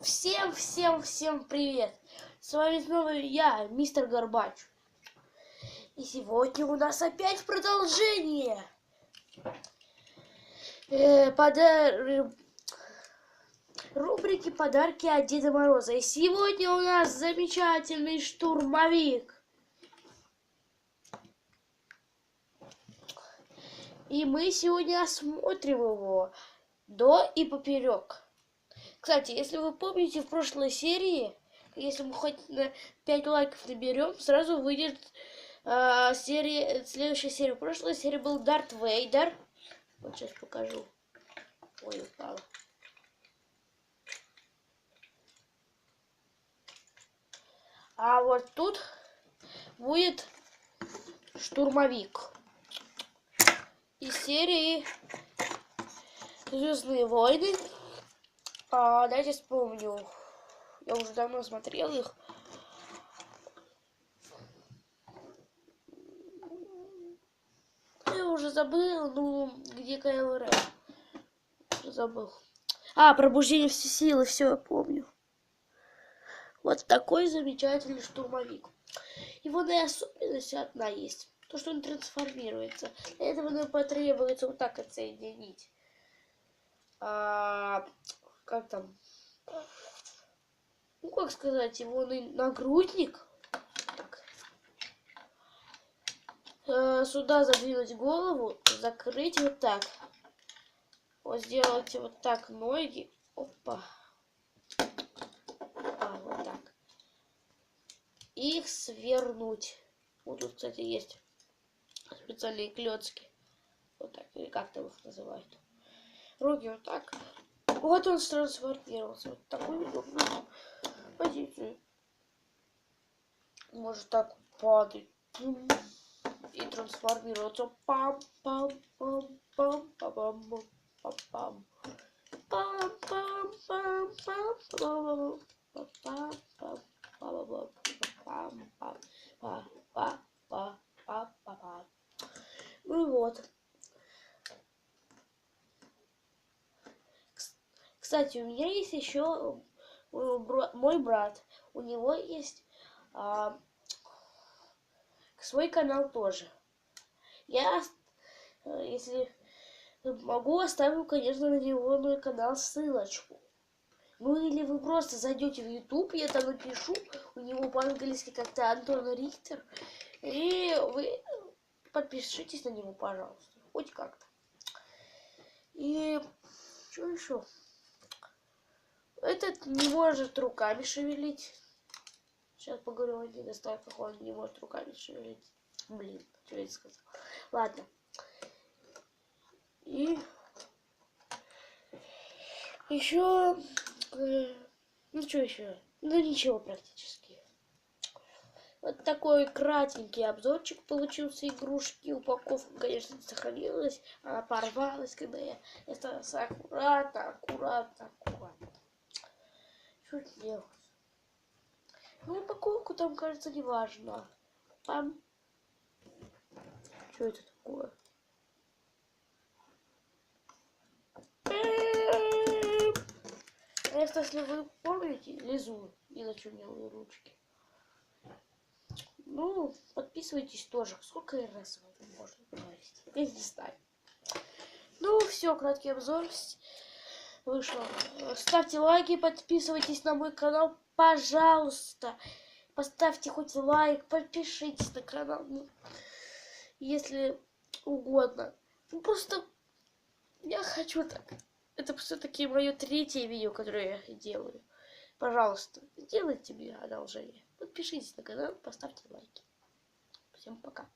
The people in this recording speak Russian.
Всем, всем, всем привет! С вами снова я, мистер Горбач. И сегодня у нас опять продолжение. Э, подар... Рубрики «Подарки от Деда Мороза». И сегодня у нас замечательный штурмовик. И мы сегодня осмотрим его до и поперек. Кстати, если вы помните, в прошлой серии, если мы хоть на 5 лайков наберем, сразу выйдет э, серия, следующая серия. В прошлой серии был Дарт Вейдер. Вот сейчас покажу. Ой, упала. А вот тут будет штурмовик из серии Звездные войны. А, дайте вспомню. Я уже давно смотрел их. Я уже забыл, ну, где Кайл. Уже забыл. А, пробуждение все силы, все, я помню. Вот такой замечательный штурмовик. Его на особенность одна есть. То, что он трансформируется. Для этого нам потребуется вот так отсоединить. А, как там? Ну, как сказать, его нагрудник. Так. Э, сюда задвинуть голову, закрыть вот так. Вот сделать вот так ноги. Опа. А, вот так. Их свернуть. Вот тут, кстати, есть специальные клетки. Вот так, или как там их называют. Руки вот так. Вот он трансформировался. Вот такую удобную позицию. Может так падать. И трансформироваться. Пам пам пам пам пам пам пам пам пам пам пам пам пам пам пам ну вот. Кстати, у меня есть еще мой брат. У него есть а, свой канал тоже. Я, э, если могу, оставлю, конечно, на него мой канал ссылочку. Ну или вы просто зайдете в YouTube, я там напишу, у него по-английски как-то Антон Рихтер, и вы подпишитесь на него, пожалуйста, хоть как-то. И что еще? Этот не может руками шевелить. Сейчас поговорю о недостатках, он не может руками шевелить. Блин, что я сказал. Ладно. И еще... Э, ну что еще? Ну ничего практически. Вот такой кратенький обзорчик получился игрушки. Упаковка, конечно, не сохранилась. Она порвалась, когда я это аккуратно, аккуратно, аккуратно. Что делать? Ну, упаковку там, кажется, не важно. Пам. Что это такое? Это, если вы помните, лизу и зачумелые ручки. Ну, подписывайтесь тоже. Сколько раз можно говорить? Я не знаю. Ну, все, краткий обзор вышло. Ставьте лайки, подписывайтесь на мой канал, пожалуйста. Поставьте хоть лайк, подпишитесь на канал, ну, если угодно. Ну, просто я хочу так. Это все-таки мое третье видео, которое я делаю. Пожалуйста, сделайте мне одолжение. Подпишитесь на канал, поставьте лайки. Всем пока.